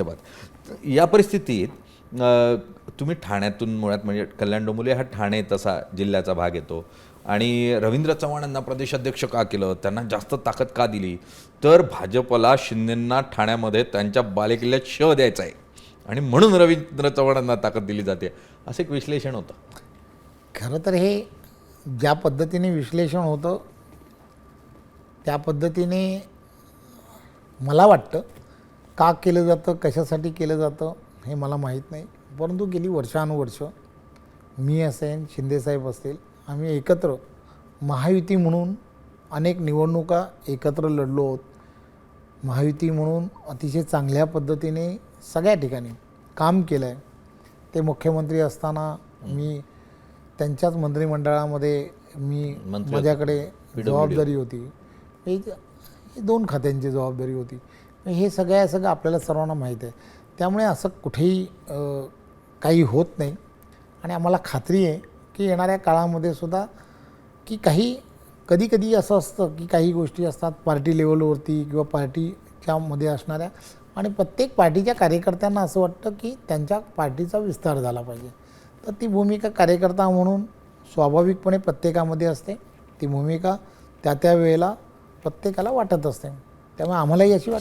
क्या बात या परिस्थितीत तुम्ही ठाण्यातून मुळात म्हणजे कल्याण डोंबिवली हा ठाणे तसा जिल्ह्याचा भाग येतो. आणि रवींद्र चव्हाणांना प्रदेशाध्यक्ष का केलं? त्यांना जास्त ताकद का दिली? तर भाजपला शिंदेंना ठाण्यामध्ये त्यांच्या बालेकिल्ल्यात श द्यायचा आहे. आणि म्हणून रवींद्र चव्हाणांना ताकद दिली जाते. असं एक विश्लेषण होतं. खरं तर हे ज्या पद्धतीने विश्लेषण होतं त्या पद्धतीने मला वाटतं का केलं जातं कशासाठी केलं जातं हे मला माहीत नाही. परंतु गेली वर्षानुवर्ष मी असेन शिंदेसाहेब असतील आम्ही एकत्र महायुती म्हणून अनेक निवडणुका एकत्र लढलो आहोत. महायुती म्हणून अतिशय चांगल्या पद्धतीने सगळ्या ठिकाणी काम केलं आहे ते मुख्यमंत्री असताना मी त्यांच्याच मंत्रिमंडळामध्ये मी माझ्याकडे जबाबदारी होती. हे दोन खात्यांची जबाबदारी होती. हे सगळ्या सगळं आपल्याला सर्वांना माहीत आहे. त्यामुळे असं कुठेही काही होत नाही. आणि आम्हाला खात्री आहे की येणाऱ्या काळामध्ये सुद्धा की काही कधीकधी असं असतं की काही गोष्टी असतात पार्टी लेवलवरती किंवा पार्टीच्यामध्ये असणाऱ्या आणि प्रत्येक पार्टीच्या कार्यकर्त्यांना असं वाटतं की त्यांच्या पार्टीचा विस्तार झाला पाहिजे. तर ती भूमिका कार्यकर्ता म्हणून स्वाभाविकपणे प्रत्येकामध्ये असते. ती भूमिका त्या त्या वेळेला प्रत्येकाला वाटत असते. त्यामुळे आम्हालाही अशी वाटते.